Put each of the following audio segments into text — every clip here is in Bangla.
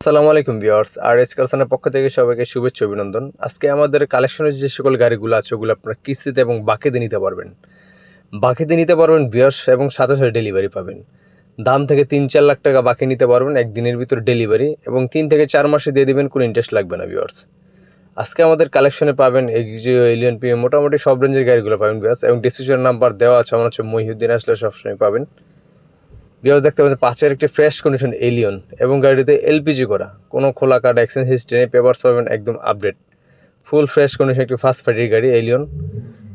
আসসালামু আলাইকুম ভিউয়ার্স আর এস কারসানের পক্ষ থেকে সবাইকে শুভেচ্ছা, অভিনন্দন। আজকে আমাদের কালেকশনের যে সকল গাড়িগুলো আছে, ওগুলো আপনারা কিস্তিতে এবং বাকিতে নিতে পারবেন। বাকিতে নিতে পারবেন ভিউয়ার্স, এবং সাথে সাথে ডেলিভারি পাবেন। দাম থেকে তিন চার লাখ টাকা বাকি নিতে পারবেন, একদিনের ভিতর ডেলিভারি, এবং তিন থেকে চার মাসে দিয়ে দিবেন, কোনো ইন্টারেস্ট লাগবে না ভিউয়ার্স। আজকে আমাদের কালেকশনে পাবেন এক্সিও এলিয়ন পি মোটামুটি সব রেঞ্জের গাড়িগুলো পাবেন ভিউয়ার্স, এবং ডিসিশন নাম্বার দেওয়া আছে, আমার হচ্ছে মহিউদ্দিন আসলে সবসময় পাবেন। বিয়ার দেখতে পাচ্ছেন পাঁচের একটি ফ্রেশ কন্ডিশন এলিয়ন এবং গাড়িতে এলপিজি করা। কোনো খোলা কার্ড এক্সচেঞ্জ হিস্ট্রি নেই পেপার্স পাবেন একদম আপডেট ফুল ফ্রেশ কন্ডিশন একটি ফার্স্ট পার্টির গাড়ি এলিয়ন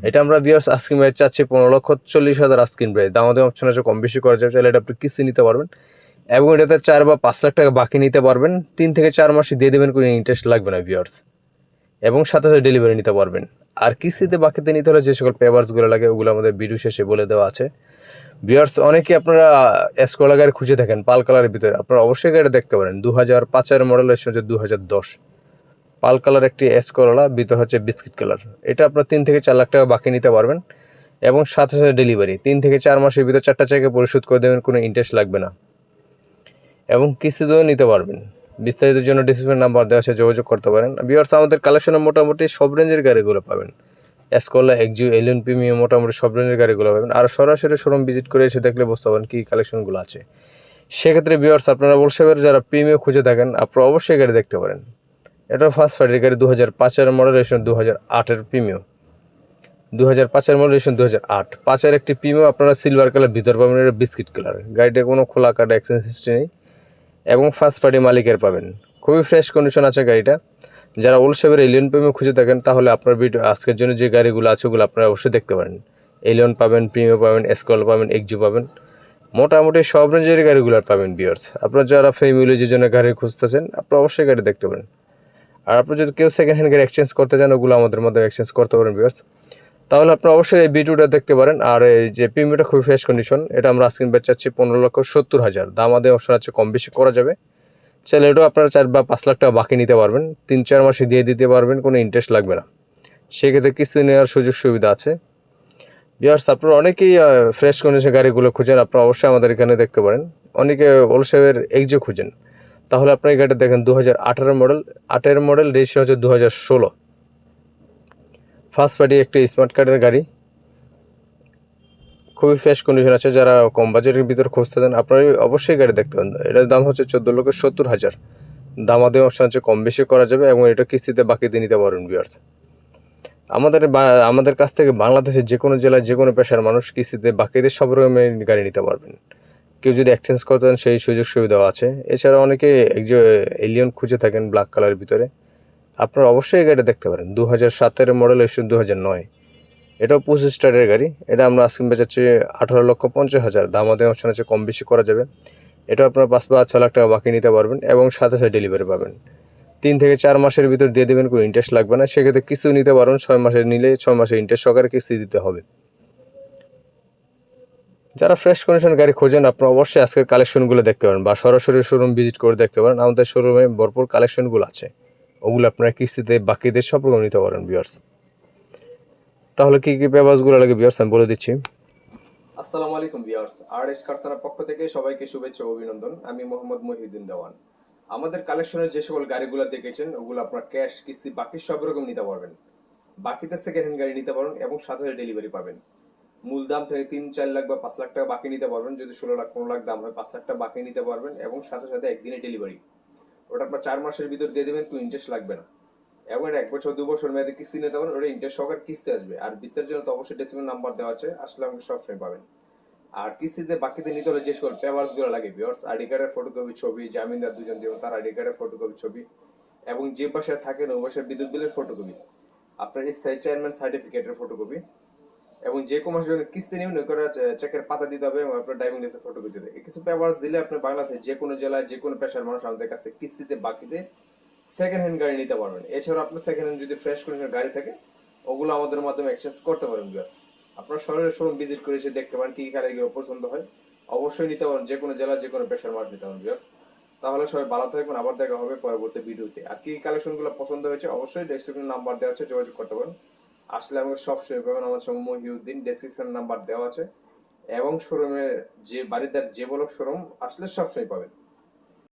এটা আমরা বিয়ার্স আস্কিন প্রাইস চাচ্ছি পনেরো লক্ষ চল্লিশ হাজার আস্কিন প্রাইস দামাদাম অপশন আছে, কম বেশি করা যাবে, চাইলে এটা আপনি কিস্তি নিতে পারবেন। এবং এটাতে চার বা পাঁচ লাখ টাকা বাকি নিতে পারবেন। তিন থেকে চার মাসে দিয়ে দেবেন, কোনো ইন্টারেস্ট লাগবে না বিয়ার্স এবং সাথে সাথে ডেলিভারি নিতে পারবেন। আর কিস্তিতে বাকিতে নিতে হলে যে সকল পেপারসগুলো লাগে, ওগুলো আমাদের ভিডিও শেষে বলে দেওয়া আছে। বিয়ার্স অনেকে আপনারা এসকোলা গাড়ি খুঁজে থাকেন পাল কালারের ভিতরে। আপনারা অবশ্যই গাড়ি দেখতে পারেন। দু হাজার পাঁচের মডেল এসে হচ্ছে দু হাজার দশ। পাল কালার একটি এসকোলা ভিতর হচ্ছে বিস্কিট কালার। এটা আপনার তিন থেকে চার লাখ টাকা বাকি নিতে পারবেন। এবং সাথে সাথে ডেলিভারি তিন থেকে চার মাসের ভিতর চারটা চেকে পরিশোধ করে দেবেন, কোনো ইন্টারেস্ট লাগবে না। এবং কিস্তিতেও নিতে পারবেন। বিস্তারিতের জন্য ডিসক্রিপশন নাম্বার দেওয়া আছে, যোগাযোগ করতে পারেন। বিয়ার্স আমাদের কালেকশনে মোটামুটি সব রেঞ্জের গাড়িগুলো পাবেন। এসকোলা এক্সিউ এলিয়ন প্রিমিয়াম মোটামুটি সব ধরনের গাড়িগুলো পাবেন। আর সরাসরি শোরুম ভিজিট করে এসে দেখলে বুঝতে পারবেন কী কালেকশনগুলো আছে। সেক্ষেত্রে বিয়ার্স আপনারা বলসেবের যারা প্রিমিয়াম খুঁজে থাকেন, আপনারা অবশ্যই গাড়ি দেখতে পারেন। এটা ফার্স্ট পার্টির গাড়ি দু হাজার পাঁচের মডেল এসে দু হাজার আটের প্রিমিয়াম দু হাজার পাঁচের মডেল এসে দু হাজার আট। পাঁচের একটি প্রিমিয়াম আপনারা সিলভার কালার ভিতর পাবেন, এটা বিস্কিট কালার গাড়িটা কোনো খোলা কাটা এক্সচেঞ্জ হিস্ট্রি নেই। এবং ফার্স্ট পার্টি মালিকের পাবেন। খুবই ফ্রেশ কন্ডিশন আছে গাড়িটা। যারা ওল্ড শেপের এলিয়ন প্রেমে খুঁজে থাকেন তাহলে আপনার ভিডিও আজকের জন্য যে গাড়িগুলো আছে, ওগুলো আপনারা অবশ্যই দেখতে পারেন। এলিয়ন পাবেন প্রিমিও পাবেন এসকল পাবেন এক্সু পাবেন। মোটামুটি সব রেঞ্জের গাড়িগুলো পাবেন বিয়ার্স আপনারা যারা ফ্যামিলি যে জন্য গাড়ি খুঁজতেছেন, আপনারা অবশ্যই গাড়ি দেখতে পারেন। আর আপনি যদি কেউ সেকেন্ড হ্যান্ড গাড়ি এক্সচেঞ্জ করতে চান, ওগুলো আমাদের মধ্যে এক্সচেঞ্জ করতে পারেন বিয়ার্স তাহলে আপনারা অবশ্যই এই ভিডিওটা দেখতে পারেন। আর এই যে প্রিমিওটা খুবই ফ্রেশ কন্ডিশন এটা আমরা আজকে বেচাচ্ছি পনেরো লক্ষ সত্তর হাজার। দাম আমাদের অপশন আছে, কম বেশি করা যাবে। চাইলে এটাও আপনারা চার বা পাঁচ লাখ টাকা বাকি নিতে পারবেন। তিন, চার মাসে দিয়ে দিতে পারবেন, কোনো ইন্টারেস্ট লাগবে না। সেক্ষেত্রে কিস্তি নেওয়ার সুযোগ সুবিধা আছে। বিয়ার্স আপনারা অনেকেই ফ্রেশ কন্ডিশন গাড়িগুলো খুঁজেন, আপনারা অবশ্যই আমাদের এখানে দেখতে পারেন। অনেকে ওলসেবের এক্সো খুঁজেন। তাহলে আপনার এই গাড়িটা দেখেন দু হাজার আঠারো মডেল আটের মডেল রেজিস্ট্রেশন হচ্ছে দু হাজার ষোলো। ফার্স্ট পার্টি একটি স্মার্ট কার্ডের গাড়ি। খুবই ফ্রেশ কন্ডিশন আছে। যারা কম বাজেটের ভিতর খুঁজতে চান আপনারা অবশ্যই গাড়ি দেখতে পারেন। এটার দাম হচ্ছে চোদ্দ লক্ষ সত্তর হাজার। দামাদে অপশন আছে, কম বেশি করা যাবে এবং এটা কিস্তিতে বাকি দিয়ে নিতে পারবেন বিয়ার্স আমাদের আমাদের কাছ থেকে বাংলাদেশের যে কোনো জেলায় যে কোনো পেশার মানুষ কিস্তিতে বাকিতে সব রকমের গাড়ি নিতে পারবেন। কেউ যদি এক্সচেঞ্জ করতে চান, সেই সুযোগ সুবিধাও আছে। এছাড়া অনেকে একজন এলিয়ন খুঁজে থাকেন ব্ল্যাক কালারের ভিতরে। আপনারা অবশ্যই এই গাড়ি দেখতে পারেন। দু হাজার সাতের মডেল এসে দু হাজার নয়। এটাও পঁচিশ স্টারের গাড়ি। এটা আমরা আজকে বেচাচ্ছি আঠারো লক্ষ পঞ্চাশ হাজার। দাম আমাদের অপশন আছে, কম বেশি করা যাবে। এটা আপনার পাঁচ বা ছ লাখ টাকা বাকি নিতে পারবেন এবং সাথে সাথে ডেলিভারি পাবেন। তিন থেকে চার মাসের ভিতর দিয়ে দেবেন, কোনো ইন্টারেস্ট লাগবে না। সেক্ষেত্রে কিস্তি নিতে পারবেন, ছয় মাসে নিলে ছয় মাসে ইন্টারেস্ট সহকারে কিস্তি দিতে হবে। যারা ফ্রেশ কন্ডিশন গাড়ি খোঁজেন, আপনারা অবশ্যই আজকের কালেকশনগুলো দেখতে পারেন বা সরাসরি শোরুম ভিজিট করে দেখতে পারেন। আমাদের শোরুমে ভরপুর কালেকশনগুলো আছে। ওগুলো আপনারা কিস্তিতে, বাকিদের সব রকম নিতে পারেন বিয়ার্স তাহলে কি কি পেপারসগুলো লাগে বিয়ার্স আমি বলে দিচ্ছি। আসসালামু আলাইকুম ভিউয়ার্স আর এস কারখানার পক্ষ থেকে সবাইকে শুভেচ্ছা অভিনন্দন। আমি মোহাম্মদ মহিউদ্দিন দেওয়ান। আমাদের কালেকশনের যে সকল গাড়িগুলো দেখেছেন, ওগুলো আপনার ক্যাশ কিস্তি, বাকি সব রকম নিতে পারবেন। বাকিতে সেকেন্ড হ্যান্ড গাড়ি নিতে পারবেন এবং সাথে সাথে ডেলিভারি পাবেন। মূল দাম থেকে তিন, চার লাখ বা পাঁচ লাখ টাকা বাকি নিতে পারবেন। যদি ষোলো লাখ, পনেরো লাখ দাম হয়, পাঁচ লাখ টাকা বাকি নিতে পারবেন এবং সাথে সাথে একদিনে ডেলিভারি ওটা আপনার চার মাসের ভিতর দিয়ে দেবেন কোনো ইন্টারেস্ট লাগবে না। এবং এক বছর, দু বছর মেয়াদে কিস্তি নিতে পারেন, ওটা ইন্টারেস্ট সহকার কিস্তি আসবে। আর বিস্তারের জন্য তো অবশ্যই ডেসিমেন্ট নাম্বার দেওয়া আছে, আসলে আমাকে সবসময় পাবেন। আর কিস্তিতে বাকিতে নিতে হলে যে সকল পেপারসগুলো লাগে বিয়ার্স আইডি কার্ডের ফটোকপি ছবি, জামিনদার দুজন দিব, তার আইডি কার্ডের ফটোকপি ছবি, এবং যে বাসায় থাকেন ওই বাসার বিদ্যুৎ বিলের ফটোকপি আপনার স্থায়ী চেয়ারম্যান সার্টিফিকেটের ফটোকপি এবং যে কোনো মাসের জন্য কিস্তি নেবেন, ওই করে চেকের পাতা দিতে হবে, এবং আপনার ড্রাইভিং লাইসেন্স ফটোকপি দিতে কিছু পেপারস দিলে আপনার বাংলাদেশে যে কোনো জেলায় যে কোনো পেশার মানুষ আমাদের কাছ থেকে কিস্তিতে বাকিতে সেকেন্ড হ্যান্ড গাড়ি নিতে পারবেন। এছাড়া আপনার সেকেন্ড হ্যান্ড যদি ফ্রেশ কন্ডিশন গাড়ি থাকে, ওগুলো আমাদের মাধ্যমে এক্সচেঞ্জ করতে পারেন বিয়ার্স আপনার সরাসরি শোরুম ভিজিট করে এসে দেখতে পারেন কি গাড়িগুলো পছন্দ হয়। অবশ্যই নিতে পারেন, যে কোনো জেলা যে কোনো পেশার মাছ নিতে পারেন বিয়ার্স তাহলে সবাই ভালো থাকবেন, আবার দেখা হবে পরবর্তী ভিডিওতে। আর কি কালেকশনগুলো পছন্দ হয়েছে অবশ্যই ডেসক্রিপশন নাম্বার দেওয়া আছে, যোগাযোগ করতে পারেন। আসলে আমাকে সব সময় পাবেন আমার সঙ্গে মহিউদ্দিন ডেসক্রিপশন নাম্বার দেওয়া আছে। এবং শোরুমের যে বাড়িদার যে বলো শোরুম আসলে সবসময় পাবেন।